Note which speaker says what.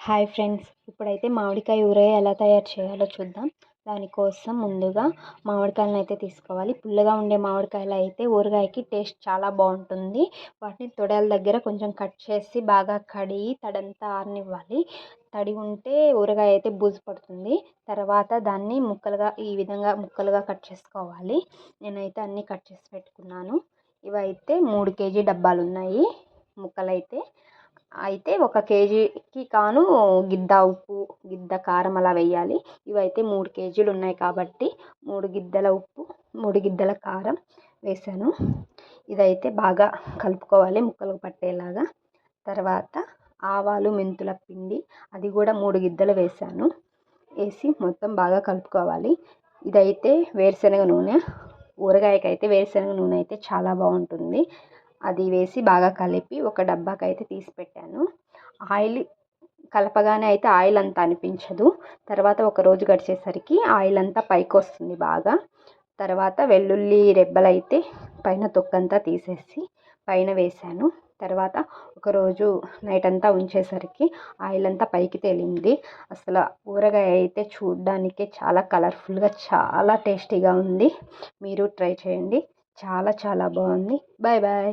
Speaker 1: Hi friends ఇప్పుడైతే మామిడికాయ ఊరగాయ ఎలా తయారు చేయాలో చూద్దాం. దానికోసం ముందుగా మామిడికాయలను అయితే తీసుకోవాలి. పుల్లగా ఉండే మామిడికాయలు అయితే ఊరగాయకి టేస్ట్ చాలా బాగుంటుంది. వాటిని తొడల దగ్గర కొంచెం కట్ చేసి బాగా కడిగి తడంతా ఆరనివ్వాలి. తడి ఉంటే ఊరగాయ అయితే బూజు పడుతుంది. తర్వాత దాన్ని ముక్కలుగా ఈ విధంగా ముక్కలుగా కట్ చేసుకోవాలి. నేనైతే అన్నీ కట్ చేసి పెట్టుకున్నాను. ఇవైతే మూడు కేజీ డబ్బాలు ఉన్నాయి ముక్కలైతే. అయితే ఒక కేజీకి కాను గిద్ద ఉప్పు గిద్ద కారం అలా వేయాలి ఇవైతే మూడు కేజీలు ఉన్నాయి కాబట్టి మూడు గిద్దల ఉప్పు మూడు గిద్దల కారం వేసాను. ఇదైతే బాగా కలుపుకోవాలి ముక్కలకు పట్టేలాగా. తర్వాత ఆవాలు మెంతుల పిండి అది కూడా మూడు గిద్దలు వేసాను. వేసి మొత్తం బాగా కలుపుకోవాలి. ఇదైతే వేరుశనగ నూనె ఊరగాయకైతే వేరుశనగ నూనె అయితే చాలా బాగుంటుంది. అది వేసి బాగా కలిపి ఒక డబ్బాకి అయితే తీసి పెట్టాను. ఆయిల్ కలపగానే అయితే ఆయిల్ అంతా అనిపించదు. తర్వాత ఒక రోజు గడిచేసరికి ఆయిల్ అంతా పైకి వస్తుంది బాగా. తర్వాత వెల్లుల్లి రెబ్బలు అయితే పైన తొక్కంతా తీసేసి పైన వేసాను తర్వాత ఒకరోజు నైట్ అంతా ఉంచేసరికి ఆయిల్ అంతా పైకి తేలింది. అసలు ఊరగాయ అయితే చూడ్డానికే చాలా కలర్ఫుల్గా చాలా టేస్టీగా ఉంది. మీరు ట్రై చేయండి. చాలా చాలా బాగుంది. Bye bye.